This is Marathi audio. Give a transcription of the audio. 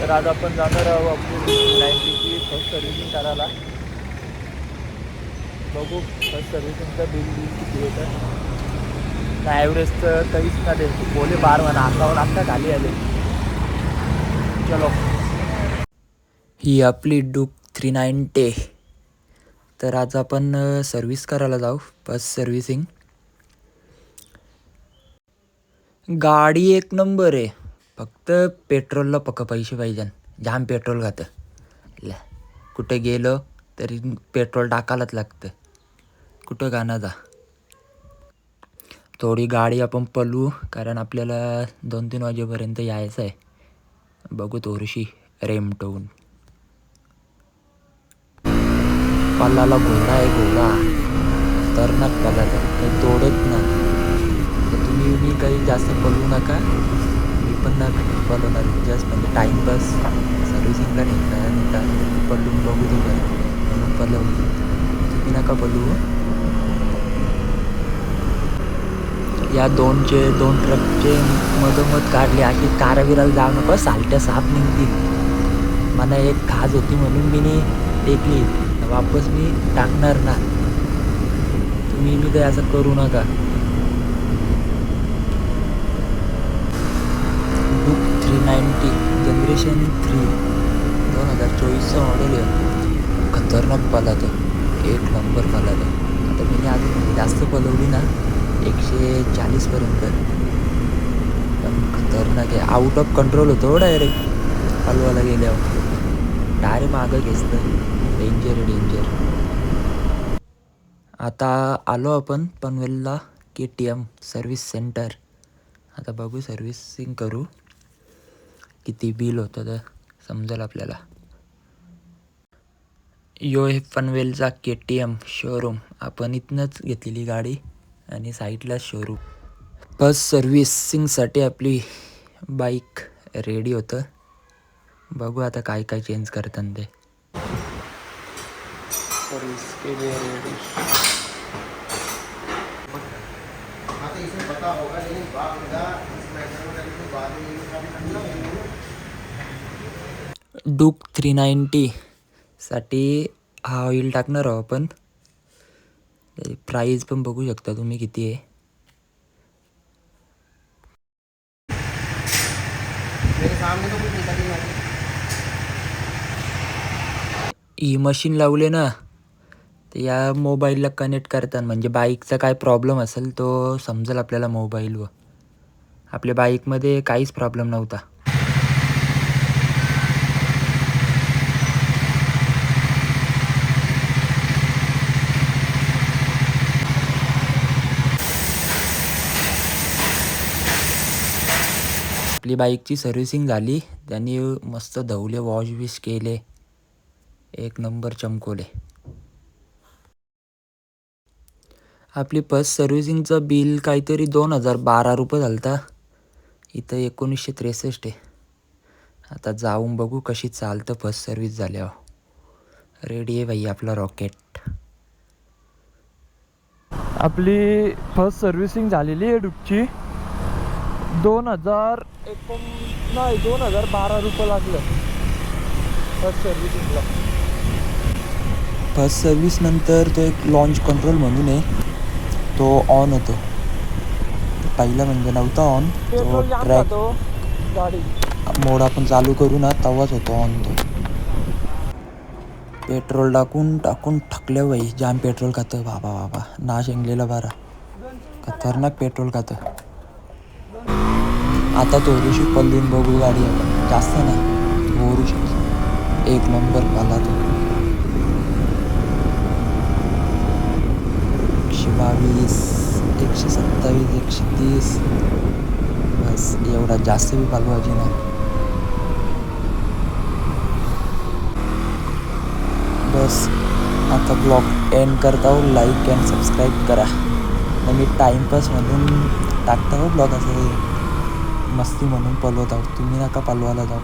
तर आज आपण जाणार आहोत नाईन्टीची फर्स्ट सर्व्हिसिंग करायला. बघू फर्स्ट सर्व्हिसिंगचं बिल बिल किती येतं. ना तर काहीच ना दे बोले बार म्हणा अकाउंट आत्ता खाली आले. चलो. ही आपली डुक थ्री नाईन्टी तर आज आपण सर्व्हिस करायला जाऊ बस सर्व्हिसिंग गाडी एक नंबर आहे. फक्त पेट्रोलला पक्क पैसे पाहिजे जाम पेट्रोल खातं. ल कुठे गेलो तरी पेट्रोल टाकायलाच लागतं. कुठं गाणं जा. थोडी गाडी आपण पलवू कारण आपल्याला दोन तीन वाजेपर्यंत यायचं आहे. बघू थोडीशी रेमटवून पल्लाला घोडा आहे घोडा. पल्ला. तर काही तोडत नाही. तर तुम्ही मी काही जास्त पलवू नका. मी पण पलवणार जस्ट म्हणजे टाईमपास सर्व्हिसिंगला निघता निघता पडलून बघू दे बरं. म्हणून पलव तुम्ही नका बोलू या दोनचे दोन ट्रकचे मधोमध काढले अशी काराविराला जाऊ नको. सालट्या साप निघतील. मला एक खाज होती म्हणून मी नी टेकली. वापस मी टाकणार ना तुम्ही मी काही असं करू नका. थ्री जनरेशन थ्री दोन हजार चोवीसचं मॉडेल आहे. खतरनाक पलातो एक नंबर पलातो आता मी अजून म्हणजे जास्त पलवली ना एकशे चाळीसपर्यंत पण खतरनाक आहे. आउट ऑफ कंट्रोल होतो हो डायरेक्ट हलवाला गेल्यावर. डायरेक्ट मागं घेतलं डेंजर डेंजर आता आलो आपण पनवेलला K T M service center आता बघू सर्व्हिसिंग करू. किती बिल होतं तर समजेल आपल्याला? यो हे पनवेलचा के टी एम शोरूम आपण इथनंच घेतलेली गाडी आणि साईडला शोरूम बस सर्व्हिसिंगसाठी आपली बाईक रेडी होतं. बघू आता काय काय चेंज करतात ते. होगा लेकिन बात होगा डूक थ्री नाईंटीसाठी हा ऑइल टाकणार आहोत आपण. प्राईज पण बघू शकता तुम्ही किती आहे. ई ही मशीन लावले ना तर या मोबाईलला कनेक्ट करतात म्हणजे बाईकचा काय प्रॉब्लेम असेल तो समजेल आपल्याला मोबाईलवर आपल्या बाईकमध्ये काहीच प्रॉब्लेम नव्हता. आपली बाईकची सर्व्हिसिंग झाली. त्यांनी मस्त धवले वॉश विश केले. एक नंबर चमकवले. आपली फर्स्ट सर्व्हिसिंगचं बिल काहीतरी दोन हजार बारा रुपये झालता. इथं एकोणीसशे त्रेसष्ट आहे. आता जाऊन बघू कशी चालतं फर्स्ट सर्व्हिस झाल्यावर. रेडी आहे भाई आपला रॉकेट आपली फर्स्ट सर्व्हिसिंग झालेली आहे डुकची दोन हजार एकोण नाही दोन हजार बारा रुपये लागलं. फर्स्ट सर्व्हिसिंगला फर्स्ट सर्व्हिस नंतर तो एक लॉन्च कंट्रोल म्हणून आहे. तो ऑन होतो. पहिला म्हणजे नव्हता ऑन तो ट्रॅक खातो गाडी. मोड आपण चालू करू ना तेव्हाच होतो ऑन तो. पेट्रोल टाकून टाकून ठकल्या बाई. जाम पेट्रोल खातं. बाबा बाबा. ना शेंगलेला बारा. खतरनाक पेट्रोल खातं. आता थोडीशी पल्लीन बघू गाडी आपण. जास्त नाही. थोडीशी एक नंबर पाला तो. एकशे बावीस एकशे सत्तावीस एकशे तीस. बस एवढा जास्त बी पालवायची नाही. बस आता ब्लॉग एंड करता हो लाईक अँड सबस्क्राईब करा. आणि मी टाईमपास म्हणून टाकता हो ब्लॉग असं मस्ती म्हणून पलवत आहोत. तुम्ही नका पालवायला जाऊ.